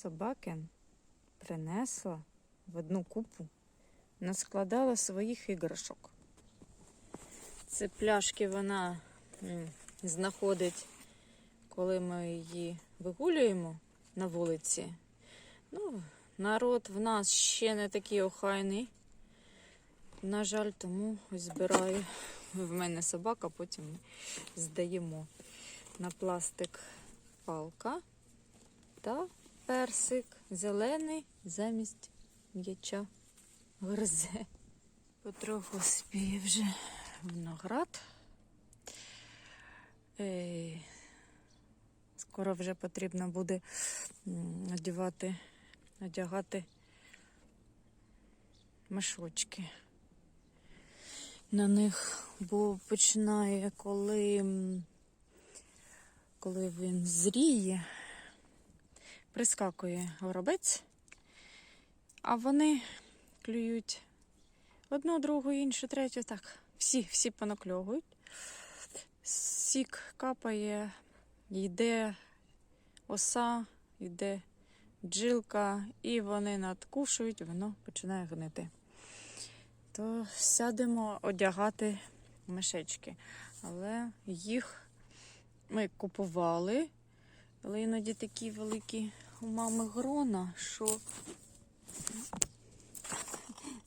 собаки принесла в одну купу, наскладала своїх іграшок. Це пляшки вона знаходить, коли ми її вигулюємо на вулиці. Ну, народ в нас ще не такий охайний. На жаль, тому збираю. В мене собака, потім здаємо на пластик палка та персик зелений замість м'яча гризе. Потроху спіє вже виноград. Е, Скоро вже потрібно буде одягати, одягати мешочки на них, бо починає, коли, коли він зріє, прискакує горобець, а вони клюють одну, другу, іншу, третю, так, всі, всі понакльовують. Сік капає, йде оса, йде джилка, і вони надкушують, воно починає гнити. То сядемо одягати мишечки. Але їх ми купували, але іноді такі великі у мами грона, що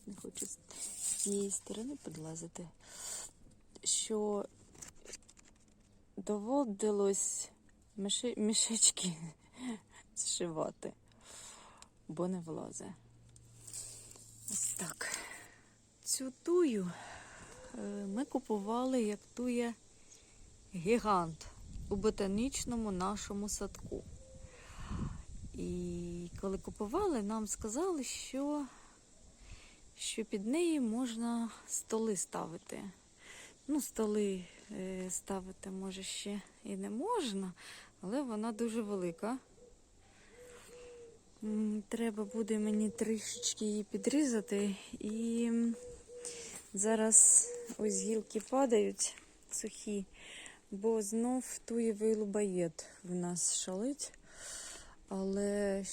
не хочу з цієї сторони підлазити, що доводилось миши, мішечки зшивати, бо не влазе. Ось так. Цю тую е, ми купували як тує гігант у ботанічному нашому садку. І коли купували, нам сказали, що, що під неї можна столи ставити. Ну, столи е, ставити, може, ще і не можна, але вона дуже велика. Треба буде мені трішечки її підрізати. І зараз ось гілки падають сухі, бо знов туєвий лубаєт в нас шалить. Але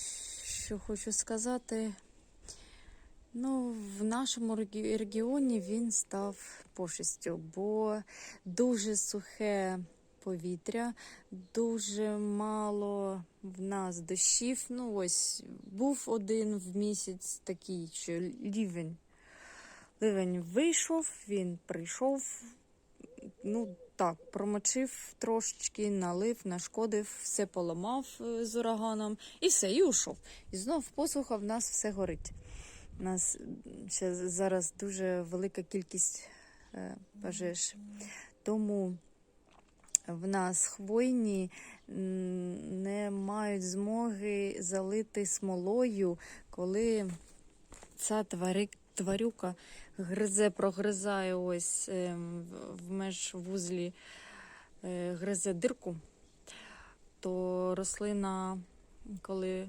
що хочу сказати, ну, в нашому регіоні він став пошестю, бо дуже сухе повітря, дуже мало в нас дощів. Ну, ось був один в місяць такий, що лівень. Ливень вийшов, він прийшов. Ну так, промочив трошечки, налив, нашкодив, все поламав е, з ураганом і все, і ушов. І знов посуха в нас все горить. У нас ще зараз дуже велика кількість е, пожеж. Тому в нас хвойні не мають змоги залити смолою, коли ця твари, тварюка гризе, прогризає ось ем, в- в межвузлі е, гризе дирку, то рослина, коли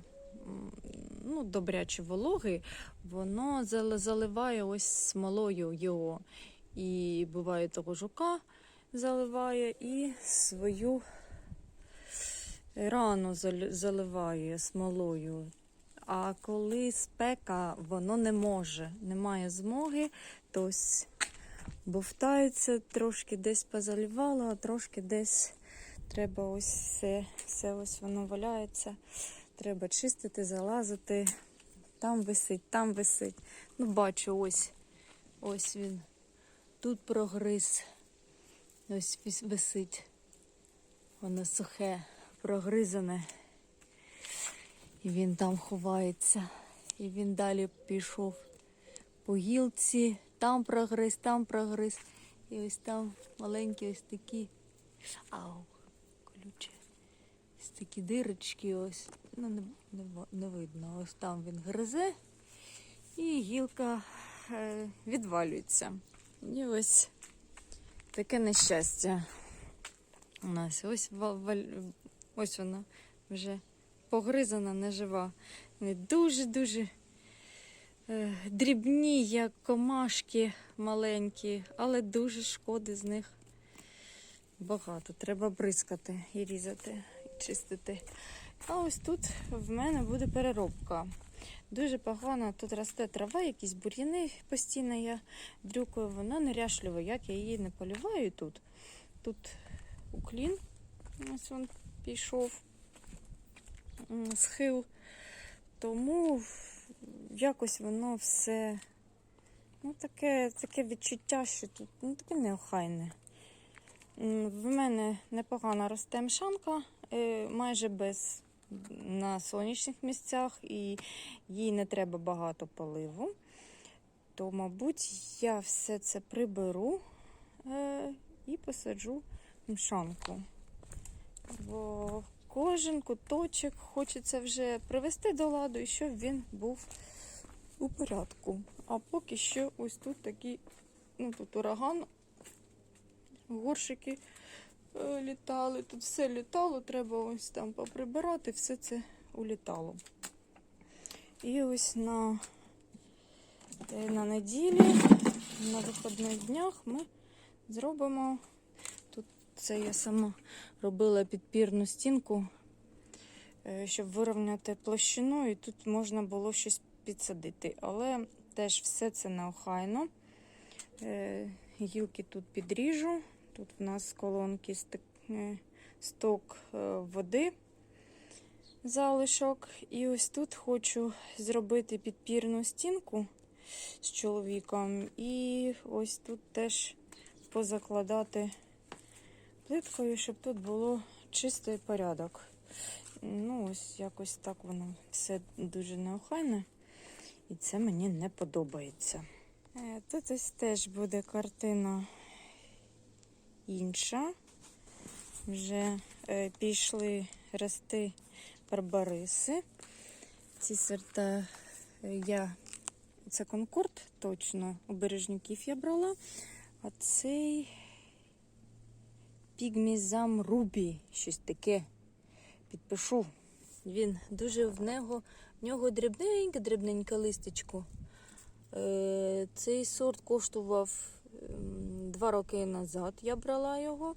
ну, добряче вологи, воно заливає ось смолою його. І буває того жука заливає, і свою рану заливає смолою. А коли спека, воно не може, немає змоги, то ось бовтається, трошки десь позалівало, а трошки десь треба ось все, все ось воно валяється. Треба чистити, залазити. Там висить, там висить. Ну, бачу, ось, ось він. Тут прогриз. Ось висить. Воно сухе, прогризане. І він там ховається. І він далі пішов по гілці, там прогриз, там прогриз. І ось там маленькі ось такі. Ау, колюче. Ось такі дирочки ось. Ну, не, не, не видно. Ось там він гризе. І гілка е, відвалюється. І ось таке нещастя. У нас ось, валь- ось вона вже погризана, нежива. Вони дуже-дуже е, дрібні, як комашки маленькі, але дуже шкоди з них багато. Треба бризкати і різати, і чистити. А ось тут в мене буде переробка. Дуже погано тут росте трава, якісь бур'яни постійно я дрюкаю, вона неряшлива, як я її не полюваю тут. Тут уклін, ось він пішов, схил. Тому якось воно все ну, таке, таке відчуття, що тут ну, таке неохайне. В мене непогано росте мшанка, е, майже без на сонячних місцях, і їй не треба багато поливу. То, мабуть, я все це приберу е, і посаджу мшанку. Бо кожен куточок хочеться вже привести до ладу, і щоб він був у порядку. А поки що ось тут такий, ну тут ураган, горшики е, літали, тут все літало, треба ось там поприбирати, все це улітало. І ось на, е, на неділі, на виходних днях ми зробимо. Це я сама робила підпірну стінку, е, щоб вирівняти площину, і тут можна було щось підсадити. Але теж все це неохайно. Е, Гілки тут підріжу. Тут в нас колонки е, сток води, залишок. І ось тут хочу зробити підпірну стінку з чоловіком. І ось тут теж позакладати плиткою, щоб тут було чистий порядок. Ну, ось якось так воно все дуже неохайне. І це мені не подобається. Е, Тут ось теж буде картина інша. Вже е, пішли рости барбариси. Ці сорта е, я, це конкорд, точно, у бережників я брала. А цей пігмізам рубі, щось таке підпишу. Він дуже в нього, в нього дрібненьке, дрібненьке листечко. Е, Цей сорт коштував ем, два роки назад. Я брала його,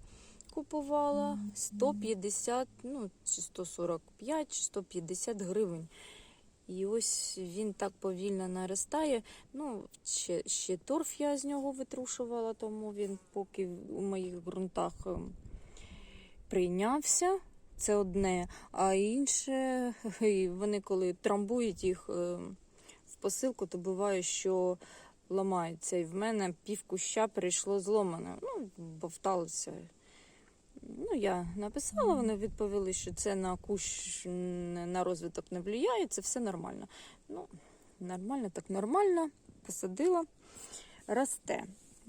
купувала 150, ну, чи 145, чи 150 гривень. І ось він так повільно наростає. Ну, ще, ще торф я з нього витрушувала, тому він поки у моїх ґрунтах ем, прийнявся. Це одне, а інше, вони коли трамбують їх ем, в посилку, то буває, що ламається. І в мене пів куща прийшло зломане. Ну, бовталося. Ну, я написала, вони відповіли, що це на кущ на розвиток не впливає, це все нормально. Ну, нормально, так нормально. Посадила, росте.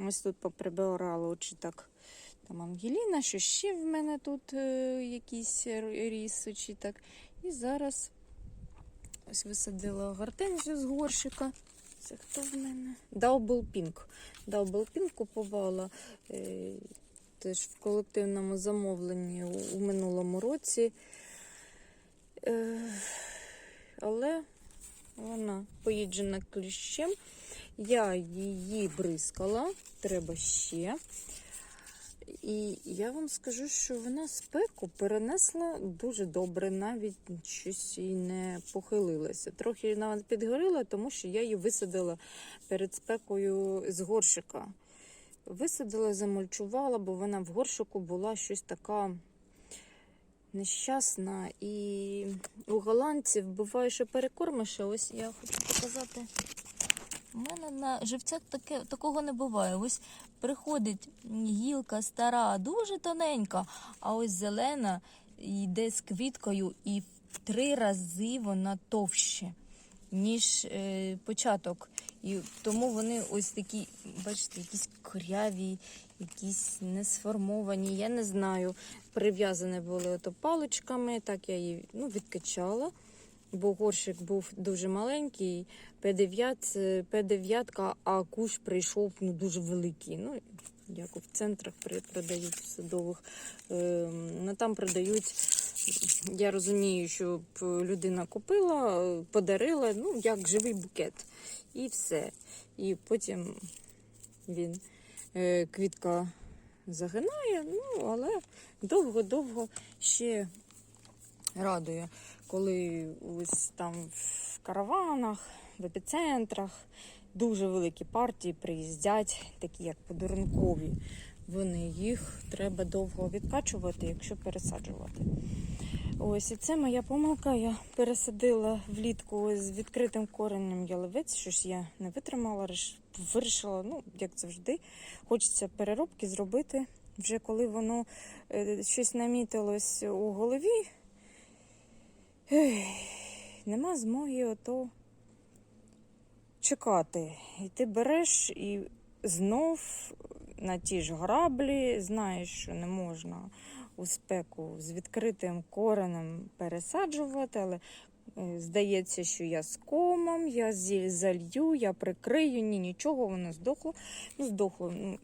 Ось тут поприбирала очі так. Там Ангеліна, що ще в мене тут е, якісь р- ріс, так. І зараз ось висадила гортензію з горщика. Це хто в мене? Double Pink. Double Pink купувала е, теж в колективному замовленні у, минулому році. Е, але вона поїджена кліщем. Я її бризкала, треба ще. І я вам скажу, що вона спеку перенесла дуже добре, навіть щось і не похилилася. Трохи навіть підгоріла, тому що я її висадила перед спекою з горщика. Висадила, замульчувала, бо вона в горщику була щось така нещасна. І у голландців буває, що перекормиш. Ось я хочу показати. У мене на живцях таке, такого не буває. Ось приходить гілка стара, дуже тоненька, а ось зелена йде з квіткою, і в три рази вона товще, ніж е, початок. І тому вони ось такі, бачите, якісь коряві, якісь несформовані, я не знаю. Прив'язані були ото паличками, так я її ну, відкачала бо горщик був дуже маленький, П9, П9, а кущ прийшов ну, дуже великий. Ну, як в центрах продають в садових. Ем, ну, там продають, я розумію, що людина купила, подарила, ну, як живий букет. І все. І потім він е, квітка загинає, ну, але довго-довго ще радує, коли ось там в караванах, в епіцентрах дуже великі партії приїздять, такі як подарункові. Вони їх треба довго відкачувати, якщо пересаджувати. Ось і це моя помилка. Я пересадила влітку з відкритим коренем яловець, що ж я не витримала, вирішила, ну, як завжди, хочеться переробки зробити. Вже коли воно е, щось намітилось у голові, нема змоги ото чекати. І ти береш і знов на ті ж граблі, знаєш, що не можна у спеку з відкритим коренем пересаджувати, але е, здається, що я з комом, я залью, я прикрию, ні, нічого, воно здохло. Ну, здохло, ну,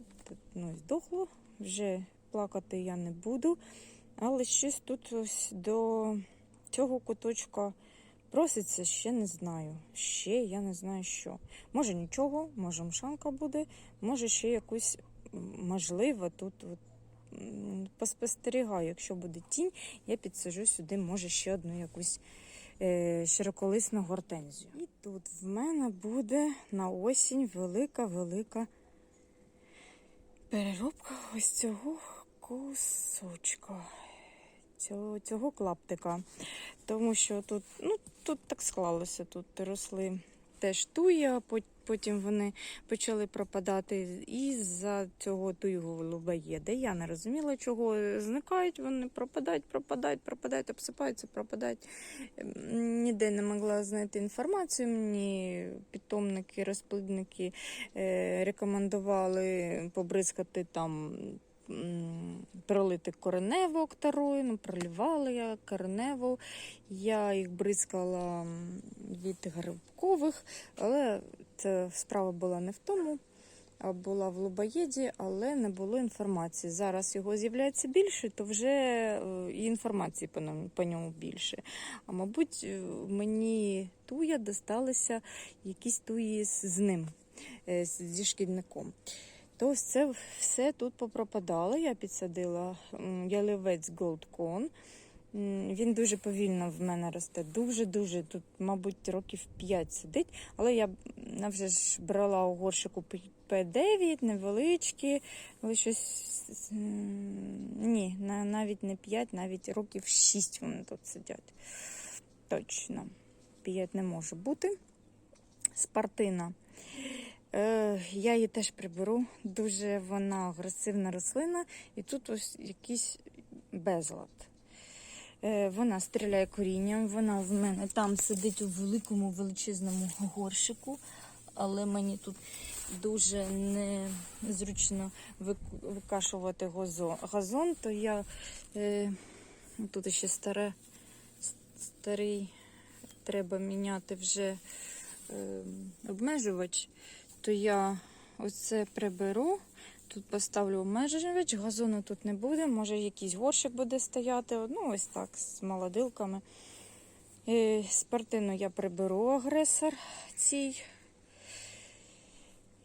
ну, здохло, вже плакати я не буду. Але щось тут ось до цього куточка проситься, ще не знаю. Ще я не знаю що. Може нічого, може мшанка буде, може ще якусь можливо тут от, поспостерігаю. Якщо буде тінь, я підсажу сюди, може, ще одну якусь е, широколисну гортензію. І тут в мене буде на осінь велика-велика переробка ось цього кусочка. Цього, цього клаптика. Тому що тут, ну, тут так склалося, тут росли теж пот- потім вони почали пропадати із-за цього туйого лубаєда. Я не розуміла, чого зникають, вони пропадають, пропадають, пропадають, обсипаються, пропадають. Ем, Ніде не могла знайти інформацію. Мені питомники, розплідники е, рекомендували побризкати там. Пролити кореневу окторою, ну, проливала я кореневу. Я їх бризкала від грибкових, але справа була не в тому, а була в лобоєді, але не було інформації. Зараз його з'являється більше, то вже е, і інформації по ньому, більше. А мабуть, е, мені туя досталися якісь туї з ним, е, зі шкідником. То це все тут попропадало. Я підсадила ялівець Gold Con. Він дуже повільно в мене росте. Дуже-дуже. Тут, мабуть, років 5 сидить. Але я м, вже ж брала у горшику П9, невеличкі, але щось. Ні, навіть не 5, навіть років 6 вони тут сидять. Точно. 5 не може бути. Спартина. Е, я її теж приберу. Дуже вона агресивна рослина, і тут ось якийсь безлад. Е, вона стріляє корінням, вона в мене там сидить у великому величезному горшику, але мені тут дуже незручно викашувати газон, то я е, тут ще старе, старий треба міняти вже е, обмежувач то я оце приберу. Тут поставлю обмежувач, газону тут не буде, може якийсь горщик буде стояти. Ну, ось так, з молодилками. Е, Спартину я приберу агресор цій.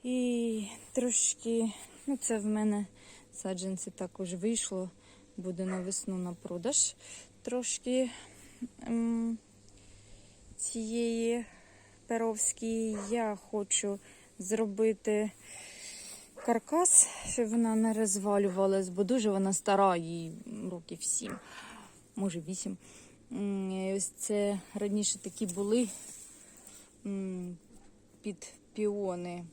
І трошки, ну це в мене саджанці також вийшло, буде на весну на продаж. Трошки ем, цієї перовської я хочу зробити каркас, щоб вона не розвалювалась, бо дуже вона стара, їй років 7, може 8. М, і Ось це раніше такі були під піони.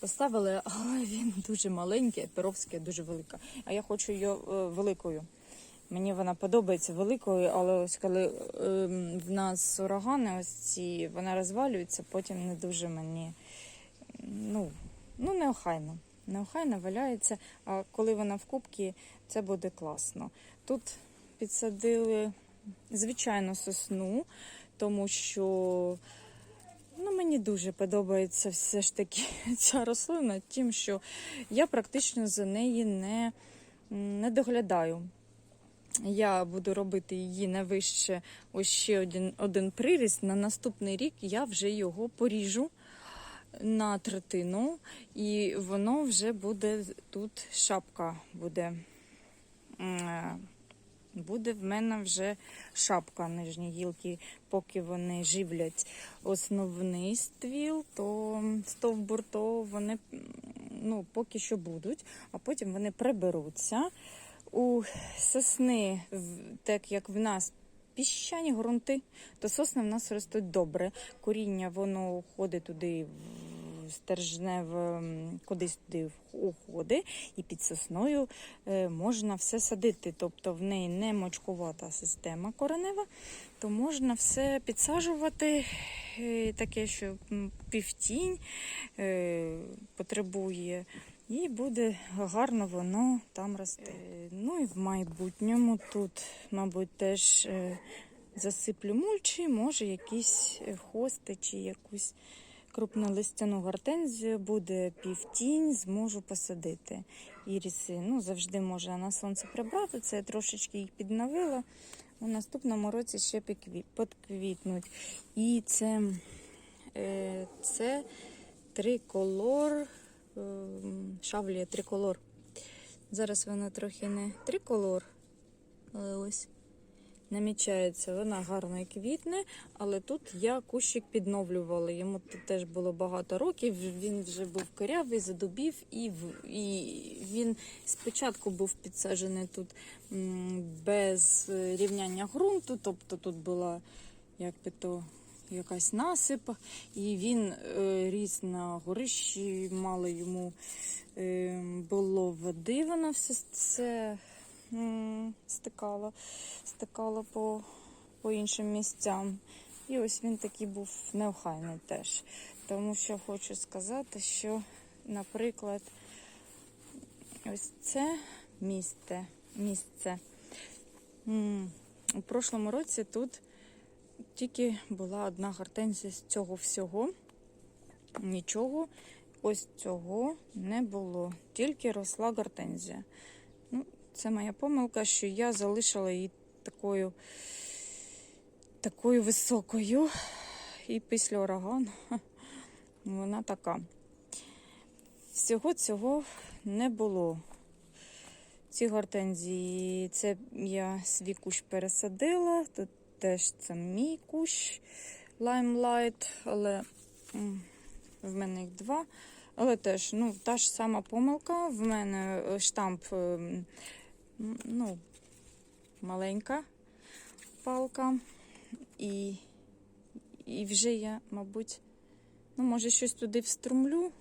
Поставили, але він дуже маленький, а перовська дуже велика. А я хочу її е, великою. Мені вона подобається великою, але ось коли ем, в нас урагани, ось ці вона розвалюється, потім не дуже мені ну, ну неохайно. Неохайно валяється, а коли вона в кубці, це буде класно. Тут підсадили звичайну сосну, тому що ну, мені дуже подобається все ж таки ця рослина, тим, що я практично за неї не, не доглядаю. Я буду робити її не вище ось ще один, один приріст. На наступний рік я вже його поріжу на третину, і воно вже буде тут шапка буде е, буде в мене вже шапка нижні гілки, поки вони живлять основний ствіл, то стовбур, то вони ну, поки що будуть, а потім вони приберуться. У сосни, так як в нас піщані ґрунти, то сосни в нас ростуть добре. Коріння воно ходить туди в стержневе, кудись туди уходить, і під сосною е, можна все садити. Тобто в неї не мочкувата система коренева, то можна все підсаджувати, е, таке, що півтінь е, потребує. І буде гарно воно там рости. Ну і в майбутньому тут, мабуть, теж засиплю мульчі, може якісь хости чи якусь крупнолистяну гортензію буде півтінь, зможу посадити. Іріси, ну завжди можна на сонце прибрати. Це я трошечки їх підновила. У наступному році ще підквітнуть. І це, е, це триколор, ем, шавлія триколор. Зараз вона трохи не триколор, але ось намічається. Вона гарно квітне, але тут я кущик підновлювала. Йому теж було багато років. Він вже був корявий, задубів, і, і він спочатку був підсаджений тут без рівняння ґрунту, тобто тут була як би то. Якась насип, і він е, ріс на горищі, мало йому е, було води, воно все це стикало, стикало по, по іншим місцям. І ось він такий був неохайний теж. Тому що хочу сказати, що, наприклад, ось це місце. місце. У прошлому році тут тільки була одна гортензія з цього всього. Нічого ось цього не було. Тільки росла гортензія. Це моя помилка, що я залишила її такою, такою високою. І після урагану вона така. Всього цього не було. Ці гортензії, це я свій кущ пересадила. Тут теж це мій кущ Limelight, але в мене їх два. Але теж ну, та ж сама помилка. В мене е, штамп ем, ну, маленька палка. І, і вже я, мабуть, ну, може, щось туди вструмлю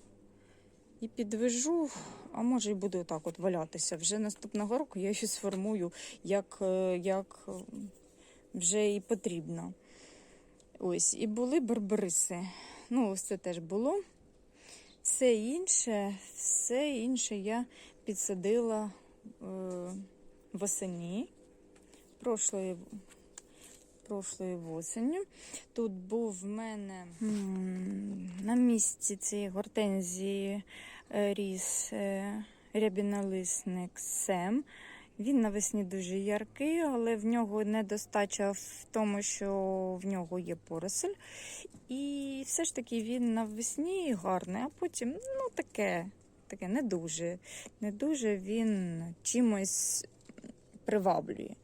і підвяжу, а може і буду отак от валятися. Вже наступного року я її сформую, як, е, як е, вже і потрібно. Ось, і були барбариси. Ну, ось це теж було. Все інше, все інше я підсадила восені прошлої, прошлої осені. Тут був в мене на місці цієї гортензії е, ріс е, рябінолисник Сем. Він навесні дуже яркий, але в нього недостача в тому, що в нього є поросель. І все ж таки він навесні гарний, а потім ну таке, таке не дуже. Не дуже він чимось приваблює.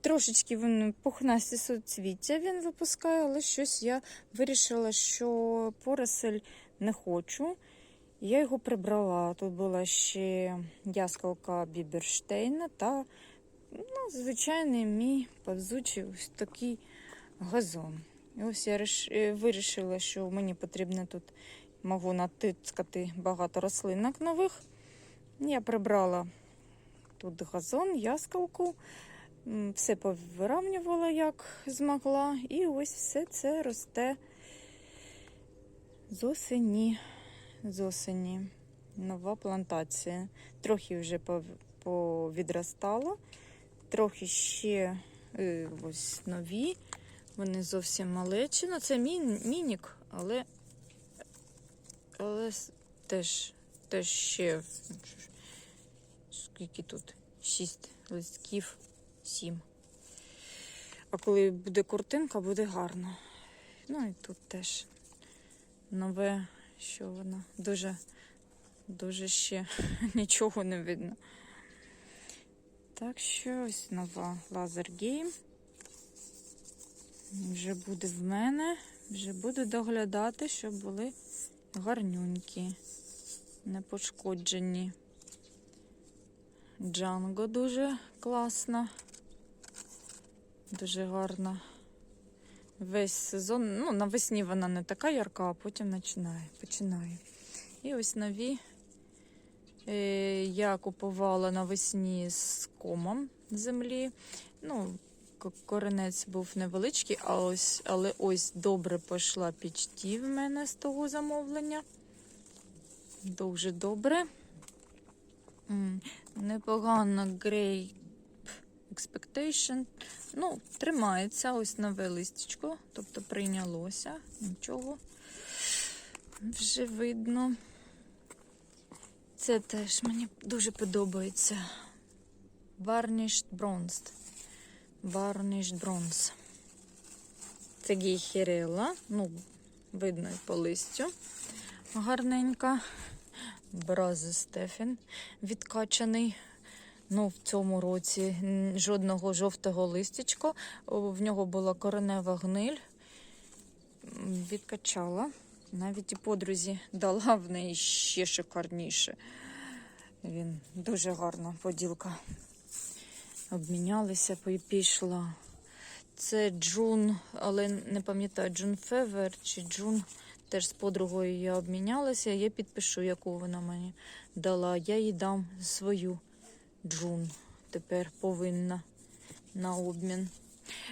Трошечки він пухнасті суцвіття він випускає, але щось я вирішила, що поросель не хочу. Я його прибрала. Тут була ще яскалка Біберштейна та ну, звичайний мій повзучий ось такий газон. І ось я е, вирішила, що мені потрібно тут можу натискати багато рослинок нових. Я прибрала тут газон, яскалку, все повиравнювала, як змогла. І ось все це росте з осені. З осені. Нова плантація. Трохи вже пов- повідростало, трохи ще е, ось нові. Вони зовсім малечі. Ну, це мінік, але, але теж, теж ще скільки тут? Шість листків, сім. А коли буде куртинка, буде гарно. Ну і тут теж нове, що воно дуже, дуже ще нічого не видно. Так що ось нова Лазер Гейм. Вже буде в мене. Вже буду доглядати, щоб були гарнюнькі, не пошкоджені. Джанго дуже класна. Дуже гарна. Весь сезон, ну, навесні вона не така ярка, а потім починає. починає. І ось нові е, я купувала навесні з комом землі. Ну, коренець був невеличкий, а ось, але ось добре пішла пічті в мене з того замовлення. Дуже добре. Непогано Grape Expectation. Ну, тримається ось нове листечко, тобто прийнялося, нічого. Вже видно. Це теж мені дуже подобається. Varnished Bronzed. Varnished Bronze. Це гейхерела. Ну, видно і по листю. Гарненька. Брази Стефін відкачаний. Ну, в цьому році жодного жовтого листячка. В нього була коренева гниль. Відкачала. Навіть і подрузі дала в неї ще шикарніше. Він дуже гарна поділка. Обмінялися, пі- пішла. Це Джун, але не пам'ятаю, Джун Февер чи Джун. Теж з подругою я обмінялася. Я підпишу, яку вона мені дала. Я їй дам свою Джун. Тепер повинна на обмін.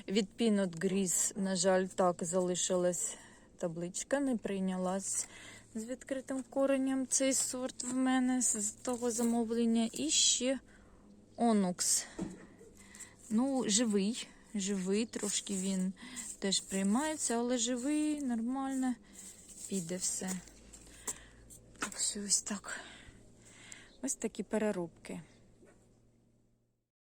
Від Peanut Grease, на жаль, так залишилась табличка, не прийнялась з відкритим коренем цей сорт в мене з того замовлення. І ще Онукс. Ну, живий, живий, трошки він теж приймається, але живий, нормально, піде все. Так ось так. Ось такі переробки.